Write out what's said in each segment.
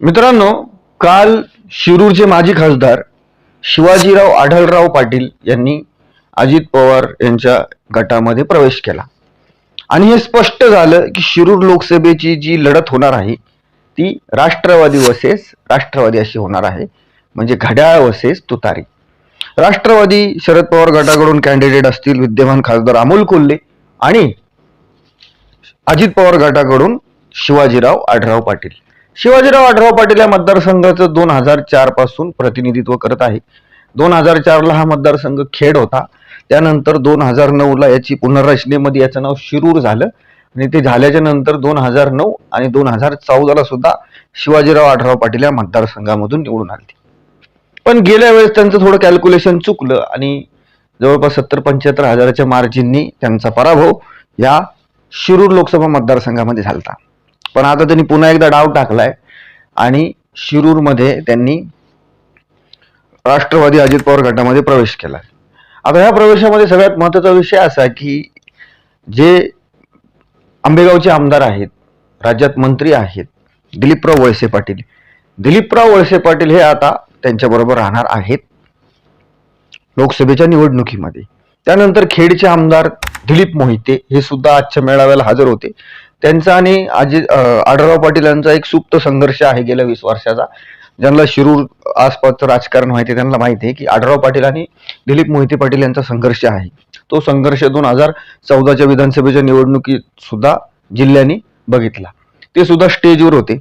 मित्रांनो काल शिरूरचे माजी खासदार शिवाजीराव आढळराव पाटील यांनी अजित पवार यांच्या गटामध्ये प्रवेश केला. आणि हे स्पष्ट झालं की शिरूर लोकसभेची जी लढत होणार आहे ती राष्ट्रवादी वसेस राष्ट्रवादी अशी होणार आहे म्हणजे घड्याळ वसेस तुतारी. राष्ट्रवादी शरद पवार गटाकडून कॅन्डिडेट असतील विद्यमान खासदार अमोल कोल्हे आणि अजित पवार गटाकडून शिवाजीराव आढराव पाटील. शिवाजीराव आढराव पाटील या मतदारसंघाचं दोन हजार चारपासून प्रतिनिधित्व करत आहे. दोन हजार चारला हा मतदारसंघ खेड होता. त्यानंतर दोन हजार नऊला याची पुनर्रचनेमध्ये याचं नाव शिरूर झालं. आणि ते झाल्याच्यानंतर दोन हजार नऊ आणि दोन हजार चौदाला सुद्धा शिवाजीराव आढराव पाटील या मतदारसंघामधून निवडून आले. पण गेल्या वेळेस त्यांचं थोडं कॅल्क्युलेशन चुकलं आणि जवळपास सत्तर पंच्याहत्तर हजाराच्या मार्जिननी त्यांचा पराभव या शिरूर लोकसभा मतदारसंघामध्ये झालता. पण आता त्यांनी पुन्हा एकदा डाव टाकलाय. आणि शिरूरमध्ये त्यांनी राष्ट्रवादी अजित पवार गटामध्ये प्रवेश केला आता ह्या प्रवेशामध्ये सगळ्यात महत्त्वाचा विषय असा की जे आंबेगावचे आमदार आहेत राज्यात मंत्री आहेत दिलीपराव वळसे पाटील. दिलीपराव वळसे पाटील हे आता त्यांच्याबरोबर राहणार आहेत लोकसभेच्या निवडणुकीमध्ये. त्यानंतर खेडचे आमदार दिलीप मोहिते हे सुद्धा आजच्या मेळाव्याला हजर होते. त्यांचा आणि अजित आढळराव पाटील यांचा एक सुप्त संघर्ष आहे गेल्या वीस वर्षाचा. ज्यांना शिरूर आसपासचं राजकारण माहिती आहे त्यांना माहिती आहे की आढळराव पाटील आणि दिलीप मोहिते पाटील यांचा संघर्ष आहे. तो संघर्ष दोन हजार चौदाच्या विधानसभेच्या निवडणुकीत सुद्धा जिल्ह्याने बघितला. ते सुद्धा स्टेजवर होते.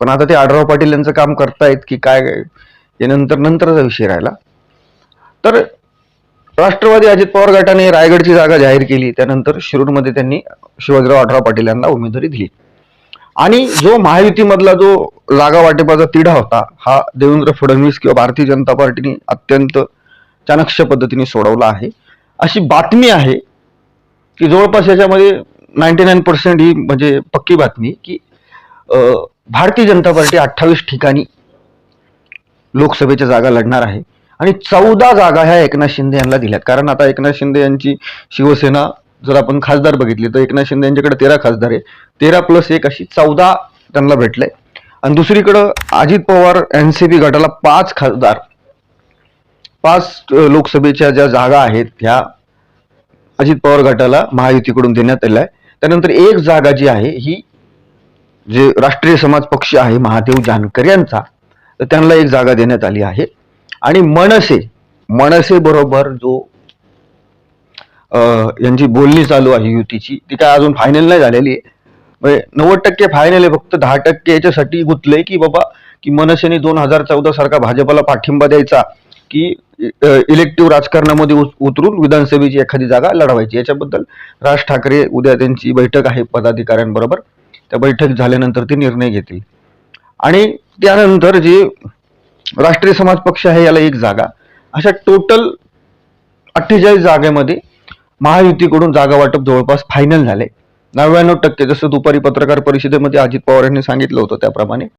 पण आता ते आढळराव पाटील यांचं काम करतायत की काय हे नंतर नंतरचा विषय राहिला. तर राष्ट्रवादी अजित पवार गटाने रायगडची जागा जाहीर केली. त्यानंतर शिरूरमध्ये त्यांनी शिवाजीराव आढराव पाटील यांना उमेदवारी दिली. आणि जो महायुतीमधला जो जागा वाटेपाचा तिढा होता हा देवेंद्र फडणवीस किंवा भारतीय जनता पार्टीने अत्यंत चाणक्ष पद्धतीने सोडवला आहे. अशी बातमी आहे की जवळपास याच्यामध्ये नाईन्टी नाईन पर्सेंट ही म्हणजे पक्की बातमी की भारतीय जनता पार्टी अठ्ठावीस ठिकाणी लोकसभेच्या जागा लढणार आहे. आणि चौदा जागा ह्या एकनाथ शिंदे यांना दिल्यात. कारण आता एकनाथ शिंदे यांची शिवसेना जर आपण खासदार बघितली तर एकनाथ शिंदे यांच्याकडे तेरा खासदार आहे तेरा प्लस एक अशी चौदा त्यांना भेटले. आणि दुसरीकडं अजित पवार एन सी गटाला पाच खासदार. पाच लोकसभेच्या ज्या जागा आहेत ह्या अजित पवार गटाला महायुतीकडून देण्यात आल्या आहे त्यानंतर एक जागा जी आहे ही जे राष्ट्रीय समाज पक्ष आहे महादेव जानकर यांचा तर त्यांना एक जागा देण्यात आली आहे. आणि मनसे मनसे बरोबर जो यांची बोलणी चालू आहे युतीची ती काय अजून फायनल नाही झालेली आहे. म्हणजे नव्वद टक्के फायनल आहे फक्त दहा टक्के याच्यासाठी गुंतलंय की बाबा की मनसेने दोन हजार चौदा सारखा भाजपला पाठिंबा द्यायचा की इलेक्टिव्ह राजकारणामध्ये उत- उतरून विधानसभेची एखादी जागा लढवायची. याच्याबद्दल राज ठाकरे उद्या त्यांची बैठक आहे पदाधिकाऱ्यांबरोबर. त्या बैठक झाल्यानंतर ते निर्णय घेतील. आणि त्यानंतर जे राष्ट्रीय समाज पक्ष आहे याला एक जागा. अशा टोटल अठ्ठेचाळीस जागेमध्ये महायुतीकडून जागा वाटप जवळपास फायनल झाले. नव्याण्णव टक्के जसं दुपारी पत्रकार परिषदेमध्ये अजित पवार यांनी सांगितलं होतं त्याप्रमाणे.